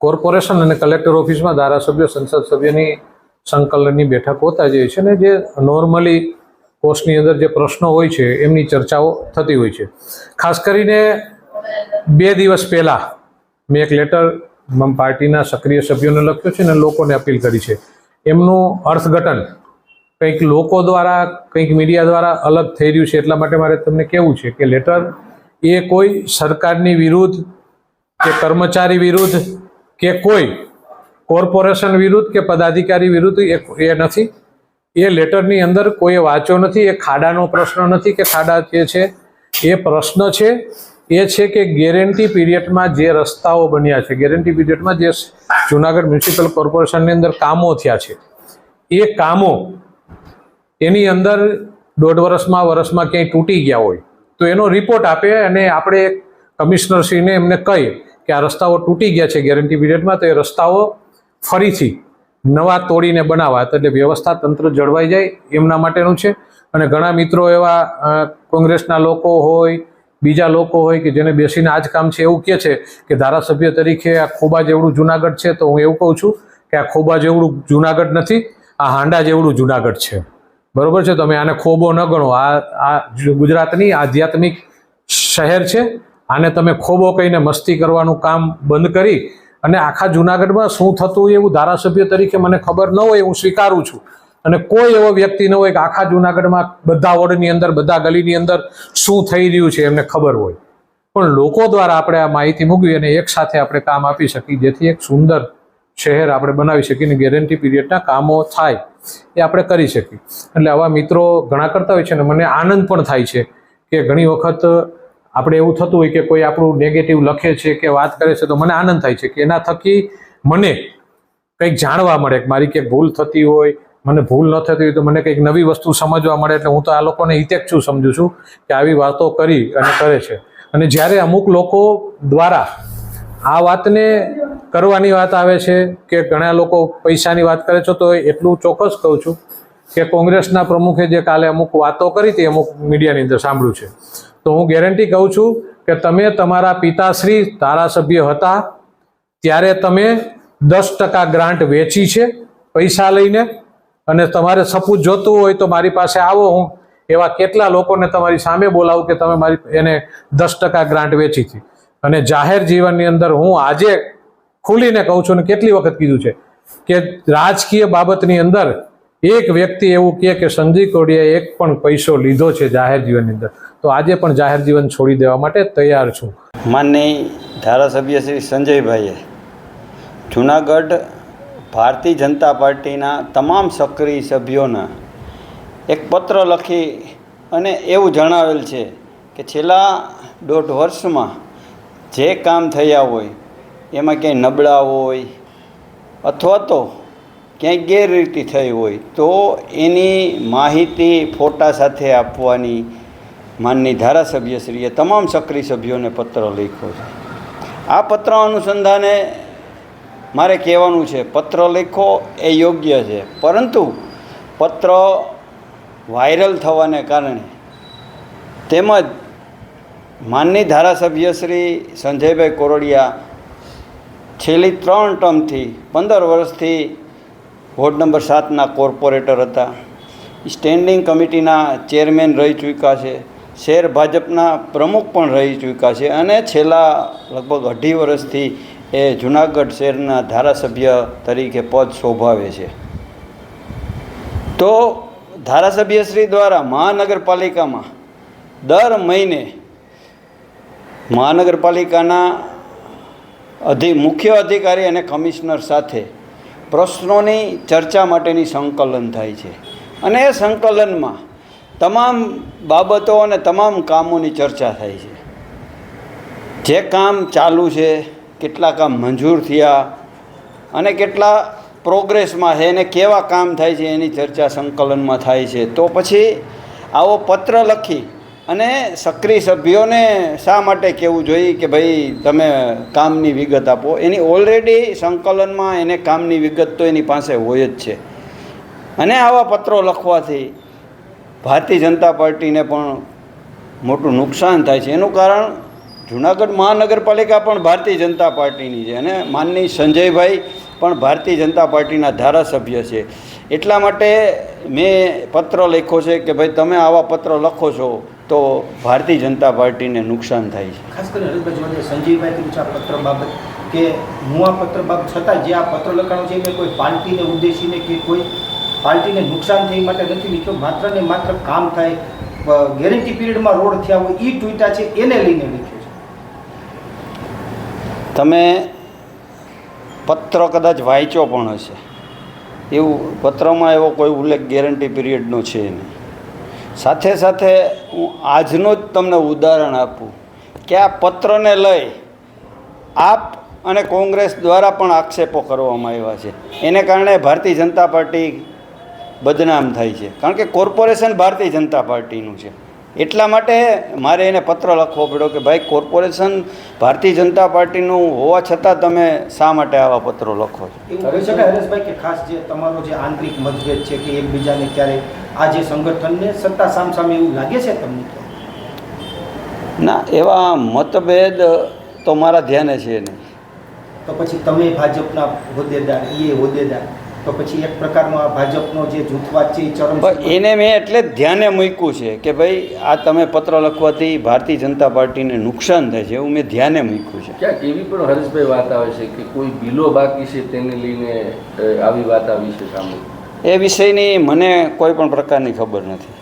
Corporation અને collector ઓફિસમાં ધારાસભ્ય, સંસદ સભ્યની સંકલનની બેઠક હોતા જ હોય છે ને જે નોર્મલી કોર્સની અંદર જે પ્રશ્નો હોય છે, એમની ચર્ચાઓ થતી હોય છે. ખાસ કરીને બે દિવસ પહેલાં મેં એક લેટર પાર્ટીના સક્રિય સભ્યોને લખ્યો છે અને લોકોને અપીલ કરી છે. એમનું અર્થઘટન કંઈક લોકો દ્વારા, કંઈક મીડિયા દ્વારા અલગ થઈ રહ્યું છે એટલા માટે મારે તમને કહેવું છે કે લેટર એ કોઈ સરકારની વિરુદ્ધ કે કર્મચારી વિરુદ્ધ કે કોઈ કોર્પોરેશન વિરુદ્ધ કે પદાધિકારી વિરુદ્ધ એ નથી. એ લેટરની અંદર કોઈએ વાંચ્યો નથી, એ ખાડાનો પ્રશ્ન નથી કે ખાડા જે છે, એ પ્રશ્ન છે. એ છે કે ગેરંટી પીરિયડમાં જે રસ્તાઓ બન્યા છે, ગેરંટી પીરિયડમાં જે જુનાગઢ મ્યુનિસિપલ કોર્પોરેશનની અંદર કામો થયા છે. એ કામો એની અંદર દોઢ વર્ષમાં વર્ષમાં ક્યાંય તૂટી ગયા હોય તો એનો રિપોર્ટ આપે અને આપણે કમિશનરશ્રીને એમને કહીએ કે આ રસ્તાઓ તૂટી ગયા છે ગેરંટી પીરિયડમાં, તો એ રસ્તાઓ ફરીથી નવા તોડીને બનાવવા એટલે વ્યવસ્થા તંત્ર જળવાઈ જાય, એમના માટેનું છે. અને ઘણા મિત્રો એવા કોંગ્રેસના લોકો હોય, બીજા લોકો હોય કે જેને બેસીને આ જ કામ છે એવું કહે છે કે ધારાસભ્ય તરીકે આ ખોબા જેવડું જુનાગઢ છે, તો હું એવું કહું છું કે આ ખોબા જેવડું જુનાગઢ નથી, આ હાંડા જેવડું જુનાગઢ છે. બરોબર છે? તમે આને ખોબો ન ગણો. આ આ ગુજરાતની આધ્યાત્મિક શહેર છે આને તમે ખોબો કહીને મસ્તી કરવાનું કામ બંધ કરી અને આખા જુનાગઢમાં શું થતું એવું ધારાસભ્ય તરીકે મને ખબર ન હોય, હું સ્વીકારું છું. અને કોઈ એવો વ્યક્તિ ન હોય કે આખા જુનાગઢમાં બધા વોર્ડની અંદર, બધા ગલીની અંદર શું થઈ રહ્યું છે એમને ખબર હોય. પણ લોકો દ્વારા આપણે આ માહિતી મૂકવી અને એક સાથે આપણે કામ આપી શકીએ, જેથી એક સુંદર શહેર આપણે બનાવી શકીએ અને ગેરંટી પીરિયડના કામો થાય એ આપણે કરી શકીએ. એટલે આવા મિત્રો ઘણા કરતા હોય છે અને મને આનંદ પણ થાય છે કે ઘણી વખત આપણે એવું થતું હોય કે કોઈ આપણું નેગેટિવ લખે છે કે વાત કરે છે તો મને આનંદ થાય છે કે એના થકી મને કંઈક જાણવા મળે કે મારી ક્યાંક ભૂલ થતી હોય, મને ભૂલ ન થતી હોય તો મને કંઈક નવી વસ્તુ સમજવા મળે એટલે હું તો આ લોકોને હિતેક છું સમજું છું કે આવી વાતો કરી અને કરે છે. અને જ્યારે અમુક લોકો દ્વારા આ વાતને કરવાની વાત આવે છે કે ઘણા લોકો પૈસાની વાત કરે છે તો એટલું ચોક્કસ કહું છું કે કોંગ્રેસના પ્રમુખે જે કાલે અમુક વાતો કરી હતી અમુક મીડિયાની અંદર સાંભળ્યું છે. તો હું ગેરંટી કહું છું કે તમે તમારા પિતાશ્રી ધારાસભ્ય હતા, ત્યારે તમે દસ ટકા ગ્રાન્ટ વેચી છે પૈસા લઈને અને તમારે સપૂત જોતું હોય તો મારી પાસે આવો હું, એવા કેટલા લોકોને તમારી સામે બોલાવું કે તમે મારી એને દસ ટકા ગ્રાન્ટ વેચી હતી અને જાહેર જીવનની અંદર હું આજે ખુલીને કહું છું ને કેટલી વખત કીધું છે કે રાજકીય બાબતની અંદર એક વ્યક્તિ એવું કહે કે સંજય કોડિયાએ એક પણ પૈસો લીધો છે જાહેર જીવનની અંદર. તો આજે પણ જાહેર જીવન છોડી દેવા માટે તૈયાર છું. માનનીય ધારાસભ્ય શ્રી સંજયભાઈએ જુનાગઢ ભારતીય જનતા પાર્ટીના તમામ સક્રિય સભ્યોના એક પત્ર લખી અને એવું જણાવેલ છે કે છેલ્લા દોઢ વર્ષમાં જે કામ થયા હોય, એમાં ક્યાંય નબળા હોય અથવા તો ક્યાંય ગેરરીતિ થઈ હોય, તો એની માહિતી ફોટા સાથે આપવાની માનની ધારાસભ્યશ્રીએ તમામ સક્રિય સભ્યોને પત્ર લખ્યો છે. આ પત્ર અનુસંધાને મારે કહેવાનું છે, પત્ર લખો એ યોગ્ય છે. પરંતુ પત્ર વાયરલ થવાને કારણે તેમજ માનની ધારાસભ્ય શ્રી સંજયભાઈ કોરડિયા છેલ્લી ત્રણ ટર્મથી પંદર વર્ષથી વોર્ડ નંબર સાતના કોર્પોરેટર હતા. સ્ટેન્ડિંગ કમિટીના ચેરમેન રહી ચૂક્યા છે. શહેર ભાજપના પ્રમુખ પણ રહી ચૂક્યા છે અને છેલ્લા લગભગ અઢી વર્ષથી એ જુનાગઢ શહેરના ધારાસભ્ય તરીકે પદ શોભાવે છે. તો ધારાસભ્યશ્રી દ્વારા મહાનગરપાલિકામાં દર મહિને મહાનગરપાલિકાના અધિ, મુખ્ય અધિકારી અને કમિશનર સાથે પ્રશ્નોની ચર્ચા માટેની સંકલન થાય છે. અને એ સંકલનમાં તમામ બાબતો અને તમામ કામોની ચર્ચા થાય છે. જે કામ ચાલુ છે, કેટલા કામ મંજૂર થયા અને કેટલા પ્રોગ્રેસમાં છે અને કેવા કામ થાય છે એની ચર્ચા સંકલનમાં થાય છે. તો પછી આવો પત્ર લખી અને સક્રિય સભ્યોને શા માટે કહેવું જોઈએ કે ભાઈ તમે કામની વિગત આપો? એની ઓલરેડી સંકલનમાં એને કામની વિગત તો એની પાસે હોય જ છે. અને આવા પત્રો લખવાથી ભારતીય જનતા પાર્ટીને પણ મોટું નુકસાન થાય છે. એનું કારણ જુનાગઢ મહાનગરપાલિકા પણ ભારતીય જનતા પાર્ટીની છે અને માનની સંજયભાઈ પણ ભારતીય જનતા પાર્ટીના ધારાસભ્ય છે. એટલા માટે મેં પત્ર લખ્યો છે કે ભાઈ તમે આવા પત્ર લખો છો તો ભારતીય જનતા પાર્ટીને નુકસાન થાય છે. ખાસ કરીને સંજયભાઈ પત્ર બાબત કે હું આ પત્ર બાબત છતાં જે આ પત્ર લખાણું છે કોઈ પાર્ટીને, ઉદ્દેશીને કે કોઈ પાર્ટીને નુકસાન થઈ માટે નથી લીધો, માત્ર ને માત્ર કામ થાય ગેરંટી પીરિયડમાં રોડ થયા હોય એ ટ્વીટા છે, એને લઈને લીધું છે. તમે પત્ર કદાચ વાંચ્યો પણ હશે. એવું પત્રમાં એવો કોઈ ઉલ્લેખ ગેરંટી પીરિયડનો છે નહીં. સાથે સાથે હું આજનો જ તમને ઉદાહરણ આપું કે આ પત્રને લઈ આપ અને કોંગ્રેસ દ્વારા પણ આક્ષેપો કરવામાં આવ્યા છે. એને કારણે ભારતીય જનતા પાર્ટી બદનામ થાય છે. કારણ કે કોર્પોરેશન ભારતીય જનતા પાર્ટીનું છે. એટલા માટે મારે એને પત્ર લખવો પડ્યો કે ભાઈ કોર્પોરેશન ભારતીય જનતા પાર્ટીનું હોવા છતાં તમે શા માટે આવા પત્રો લખો છો? હરેશભાઈ કે ખાસ જે તમારો જે આંતરિક મતભેદ છે કે એકબીજાને ક્યારેક આ જે સંગઠનને સત્તા સામસામે એવું લાગે છે તમને ના એવા મતભેદ તો મારા ધ્યાને છે નહીં. તો પછી તમે ભાજપના હોદ્દેદાર એ હોદ્દેદાર. તો પછી એક પ્રકારનો આ ભાજપનો જે જૂથવાદ છે એ ચરમ એને મેં એટલે ધ્યાને મૂક્યું છે કે ભાઈ આ તમે પત્ર લખવાથી ભારતીય જનતા પાર્ટીને નુકસાન થાય છે એવું મેં ધ્યાને મૂક્યું છે. ક્યાંક એવી પણ હરેશભાઈ વાત આવે છે કે કોઈ બિલો બાકી છે તેને લઈને આવી વાત આવી છે સામે. એ વિષયની મને કોઈ પણ પ્રકારની ખબર નથી.